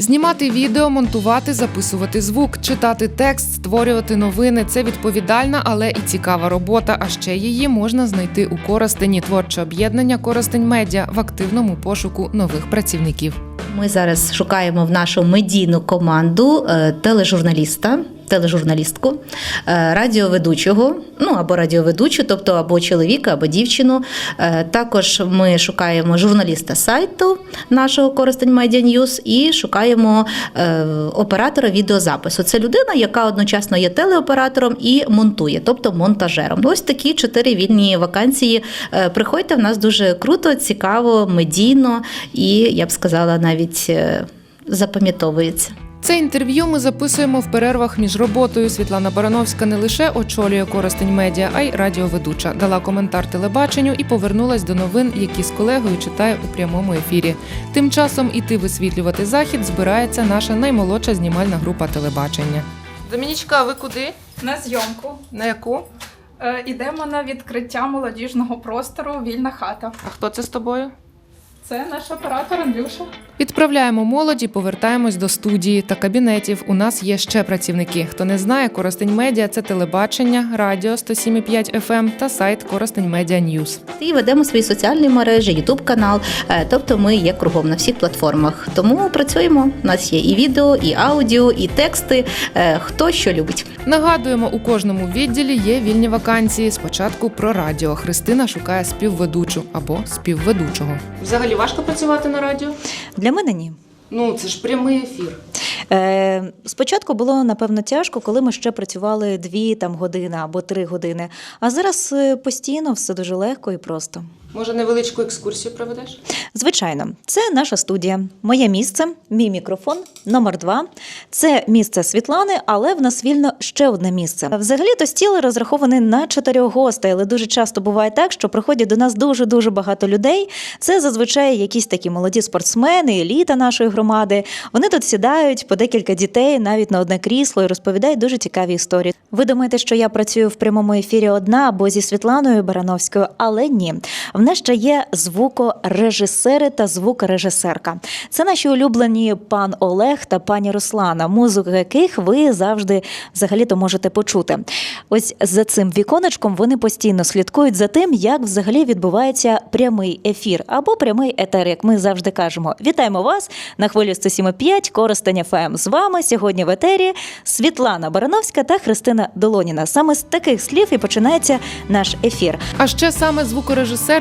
Знімати відео, монтувати, записувати звук, читати текст, створювати новини це відповідальна, але і цікава робота. А ще її можна знайти у Коростені творче об'єднання Коростень Медіа в активному пошуку нових працівників. Ми зараз шукаємо в нашу медійну команду е, тележурналіста, тележурналістку, е, радіоведучого, ну або радіоведучу, тобто або чоловіка, або дівчину. Е, Також ми шукаємо журналіста сайту нашого Коростень Media News і шукаємо е, оператора відеозапису. Це людина, яка одночасно є телеоператором і монтує, тобто монтажером. Ось такі чотири вільні вакансії. Приходьте, в нас дуже круто, цікаво, медійно і я б сказала, навіть запам'ятовується. Це інтерв'ю ми записуємо в перервах між роботою. Світлана Барановська не лише очолює Коростень Медіа, а й радіоведуча. Дала коментар телебаченню і повернулась до новин, які з колегою читає у прямому ефірі. Тим часом іти висвітлювати захід збирається наша наймолодша знімальна група телебачення. Домінічка, ви куди? На зйомку На яку? е, ідемо на відкриття молодіжного простору Вільна хата. А хто це з тобою? Це наш оператор Андрюша. Відправляємо молодь і повертаємось до студії та кабінетів. У нас є ще працівники. Хто не знає, Коростень Медіа це телебачення, радіо 107,5 FM та сайт Коростень Медіа Ньюз. І ведемо свої соціальні мережі, Ютуб канал. Е, Тобто ми є кругом на всіх платформах. Тому працюємо. У нас є і відео, і аудіо, і тексти. Е, Хто що любить. Нагадуємо, у кожному відділі є вільні вакансії. Спочатку про радіо. Христина шукає співведучу або співведучого. Взагалі важко працювати на радіо? Для мене ні. Ну це ж прямий ефір. Е, спочатку було напевно тяжко, коли ми ще працювали дві там години або три години. А зараз е, постійно все дуже легко і просто. Може, невеличку екскурсію проведеш? Звичайно, це наша студія. Моє місце, мій мікрофон, номер два. Це місце Світлани, але в нас вільно ще одне місце. Взагалі-то стіл розрахований на чотирьох гостей, але дуже часто буває так, що приходять до нас дуже дуже багато людей. Це зазвичай якісь такі молоді спортсмени, еліта нашої громади. Вони тут сідають по декілька дітей навіть на одне крісло і розповідають дуже цікаві історії. Ви думаєте, що я працюю в прямому ефірі одна або зі Світланою Барановською, але ні. В нас ще є звукорежисери та звукорежисерка. Це наші улюблені пан Олег та пані Руслана, музику яких ви завжди взагалі-то можете почути. Ось за цим віконечком вони постійно слідкують за тим, як взагалі відбувається прямий ефір або прямий етер, як ми завжди кажемо. Вітаємо вас на хвилі 107.5 Коростень ФМ. З вами сьогодні в етері Світлана Барановська та Христина Долоніна. Саме з таких слів і починається наш ефір. А ще саме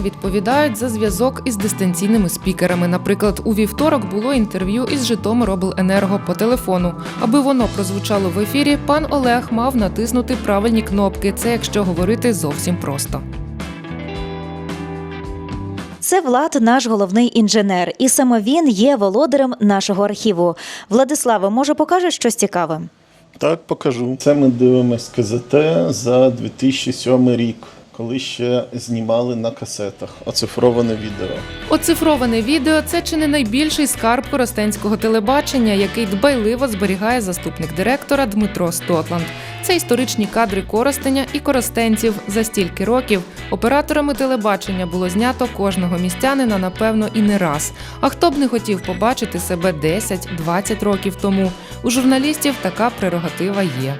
відповідають за зв'язок із дистанційними спікерами. Наприклад, у вівторок було інтерв'ю із Житомиробленерго по телефону. Аби воно прозвучало в ефірі, пан Олег мав натиснути правильні кнопки. Це якщо говорити зовсім просто. Це Влад, наш головний інженер, і саме він є володарем нашого архіву. Владиславе, може покаже щось цікаве? Так, покажу. Це ми дивимось КЗТ за 2007 рік, коли ще знімали на касетах оцифроване відео. Оцифроване відео це чи не найбільший скарб коростенського телебачення, який дбайливо зберігає заступник директора Дмитро Стотланд. Це історичні кадри Коростеня і коростенців. За стільки років операторами телебачення було знято кожного містянина, напевно, і не раз. А хто б не хотів побачити себе 10-20 років тому? У журналістів така прерогатива є.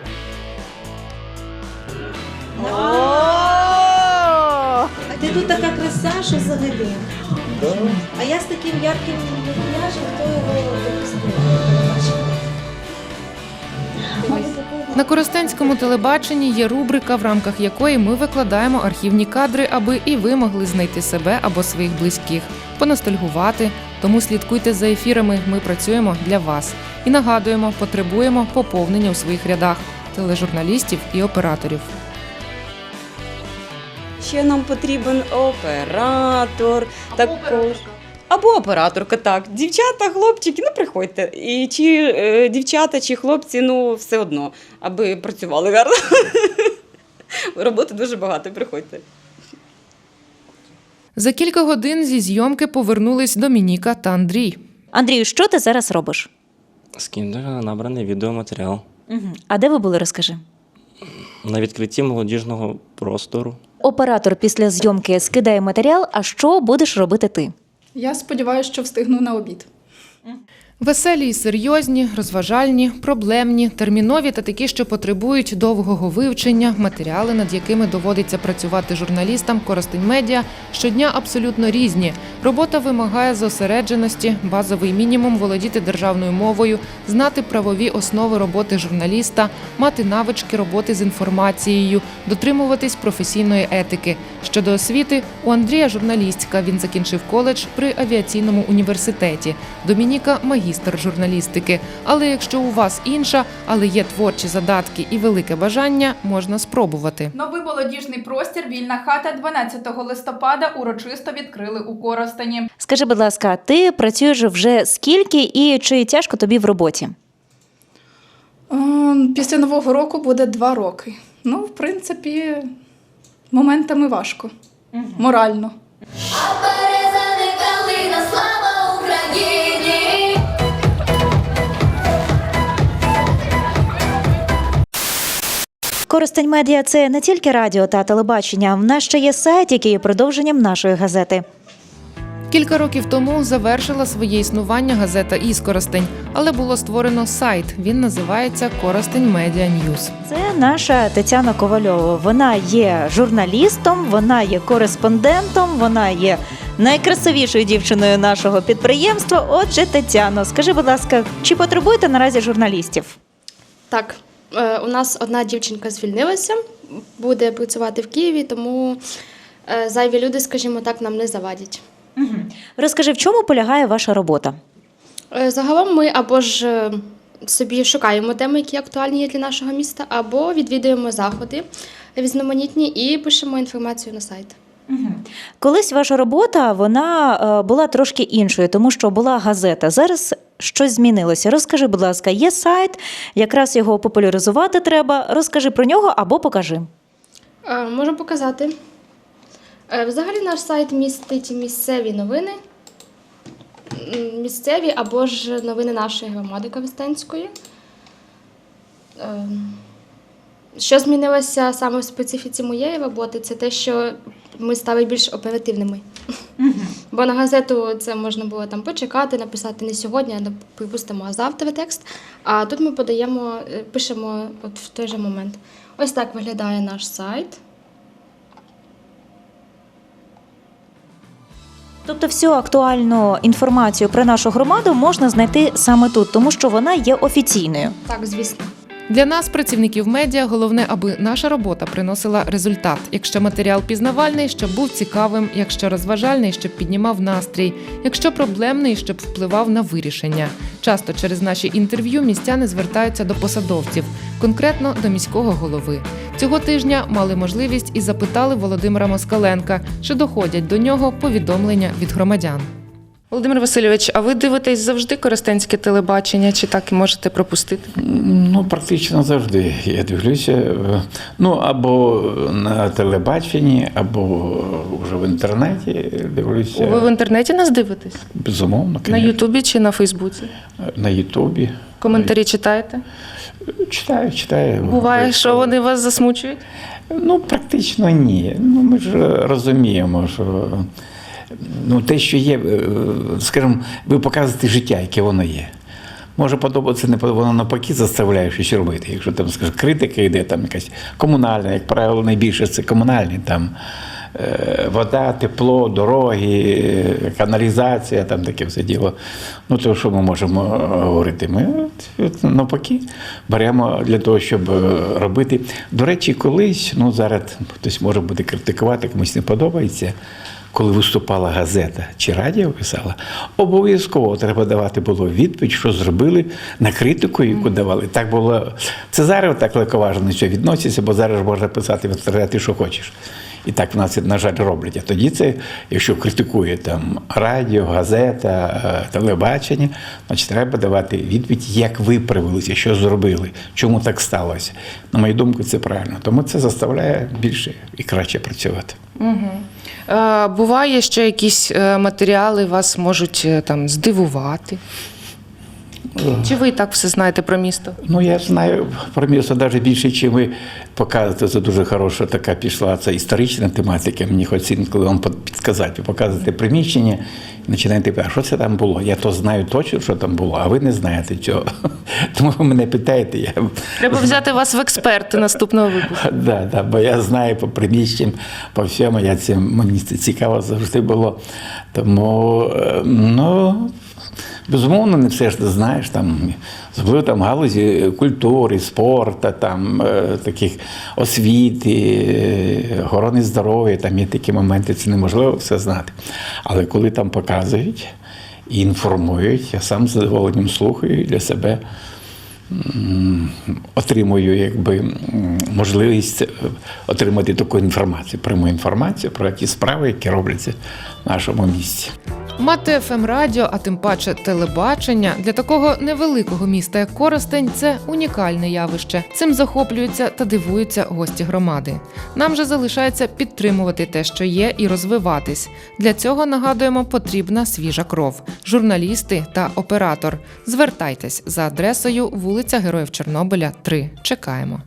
Ти тут така краса, що взагалі. А я з таким ярким макіяжем, хто його допустив? На коростенському телебаченні є рубрика, в рамках якої ми викладаємо архівні кадри, аби і ви могли знайти себе або своїх близьких, поностальгувати. Тому слідкуйте за ефірами. Ми працюємо для вас і нагадуємо, потребуємо поповнення у своїх рядах тележурналістів і операторів. Ще нам потрібен оператор, також. Або операторка, так. Дівчата, хлопчики, ну приходьте. І чи е, дівчата, чи хлопці, ну все одно, аби працювали гарно. Роботи дуже багато, приходьте. За кілька годин зі зйомки повернулись Домініка та Андрій. Андрію, що ти зараз робиш? Скинули набраний відеоматеріал Угу. А де ви були, розкажи? на відкритті молодіжного простору. Оператор після зйомки скидає матеріал. А що будеш робити ти? Я сподіваюся, що встигну на обід. Веселі і серйозні, розважальні, проблемні, термінові та такі, що потребують довгого вивчення, матеріали, над якими доводиться працювати журналістам Коростень Медіа, щодня абсолютно різні. Робота вимагає зосередженості, базовий мінімум володіти державною мовою, знати правові основи роботи журналіста, мати навички роботи з інформацією, дотримуватись професійної етики. Щодо освіти, у Андрія журналістська. Він закінчив коледж при авіаційному університеті. Домініка магістр журналістики. Але якщо у вас інша, але є творчі задатки і велике бажання, можна спробувати. Новий молодіжний простір Вільна хата 12 листопада урочисто відкрили у Коростені. Скажи, будь ласка, ти працюєш вже скільки і чи тяжко тобі в роботі? Ем, Після нового року буде два роки. Ну, в принципі, моментами важко. Морально. Коростень медіа це не тільки радіо та телебачення. В нас ще є сайт, який є продовженням нашої газети. Кілька років тому завершила своє існування газета Іскоростень, але було створено сайт. Він називається Коростень Медіа Ньюз. Це наша Тетяна Ковальова. Вона є журналістом, вона є кореспондентом, вона є найкрасивішою дівчиною нашого підприємства. Отже, Тетяно, скажи, будь ласка, чи потребуєте наразі журналістів? Так, у нас одна дівчинка звільнилася, буде працювати в Києві, тому е, зайві люди, скажімо так, нам не завадять. Розкажи, в чому полягає ваша робота? Е, Загалом ми або ж е, собі шукаємо теми, які актуальні є для нашого міста, або відвідуємо заходи різноманітні і пишемо інформацію на сайт. Колись ваша робота вона е, була трошки іншою, тому що була газета. Зараз щось змінилося. Розкажи, будь ласка, є сайт, якраз його популяризувати треба. Розкажи про нього або покажи. Е, Можу показати. Е, Взагалі наш сайт містить місцеві новини, місцеві або ж новини нашої громади Коростенської. Е, Що змінилося саме в специфіці моєї роботи, це те, що ми стали більш оперативними. Бо на газету це можна було там почекати, написати не сьогодні, а припустимо, а завтра текст. А тут ми подаємо, е, пишемо от в той же момент. Ось так виглядає наш сайт. Тобто всю актуальну інформацію про нашу громаду можна знайти саме тут, тому що вона є офіційною. Так, звісно. Для нас, працівників медіа, головне, аби наша робота приносила результат. Якщо матеріал пізнавальний, щоб був цікавим, якщо розважальний, щоб піднімав настрій, якщо проблемний, щоб впливав на вирішення. Часто через наші інтерв'ю містяни звертаються до посадовців, конкретно до міського голови. Цього тижня мали можливість і запитали Володимира Москаленка, чи доходять до нього повідомлення від громадян. Володимир Васильович, а ви дивитесь завжди користенське телебачення, чи так і можете пропустити? Ну, практично завжди я дивлюся. е, Ну, або на телебаченні, або вже в інтернеті дивлюся. Ви в інтернеті нас дивитесь? Безумовно, На. Ютубі чи на Фейсбуці? На Ютубі. Коментарі читаєте? Читаю, читаю. Буває, що вони вас засмучують? Ну, практично ні. Ну, ми ж розуміємо, що ну, те, що є, е, скажімо, ви показуєте життя, яке воно є. Може подобатися, не подобається, воно навпаки заставляє щось робити. Якщо там, скажімо, критика йде, там якась комунальна, як правило, найбільше це комунальні там. е, Вода, тепло, дороги, каналізація, там таке все діло. Ну, то що ми можемо е, говорити? Ми навпаки беремо для того, щоб робити. До речі, колись, ну зараз хтось може буде критикувати, комусь не подобається. Коли виступала газета чи радіо писала, обов'язково треба давати було відповідь, що зробили на критику, яку давали. Так було. Це зараз так легковажно що відноситься, бо зараз можна писати в інтернеті, що хочеш. І так в нас, на жаль, роблять. А тоді це, якщо критикує там радіо, газета, е, телебачення, значить треба давати відповідь, як виправилися, що зробили, чому так сталося. На мою думку, це правильно. Тому це заставляє більше і краще працювати. Е, буває, що якісь е, матеріали вас можуть там здивувати. Чи ви і так все знаєте про місто? Ну, я знаю про місто навіть більше, ніж ви показуєте. Це дуже хороша така пішла. Це історична тематика. Мені хочеться інколи вам підказати. Ви показуєте приміщення і починаєте питати, що це там було. Я то знаю точно, що там було, а ви не знаєте цього. Тому ви мене питаєте. Я... Треба взяти вас в експерти наступного випуску. Да, да, бо я знаю по приміщенням, по всьому, я цим, мені це цікаво завжди було. Тому, е, ну, безумовно, не все ж ти знаєш, там, особливо там галузі культури, спорту, там, е, таких освіти, е, охорони здоров'я, там є такі моменти, це неможливо все знати. Але коли там показують і інформують, я сам з задоволенням слухаю для себе отримую якби, можливість е, отримати таку інформацію, пряму інформацію про ті справи, які робляться в нашому місті. Мати ФМ радіо, а тим паче телебачення для такого невеликого міста, як Коростень, це унікальне явище. Цим захоплюються та дивуються гості громади. Нам же залишається підтримувати те, що є, і розвиватись. Для цього нагадуємо, потрібна свіжа кров, журналісти та оператор. Звертайтесь за адресою вулиця Героїв Чорнобиля, 3. Чекаємо.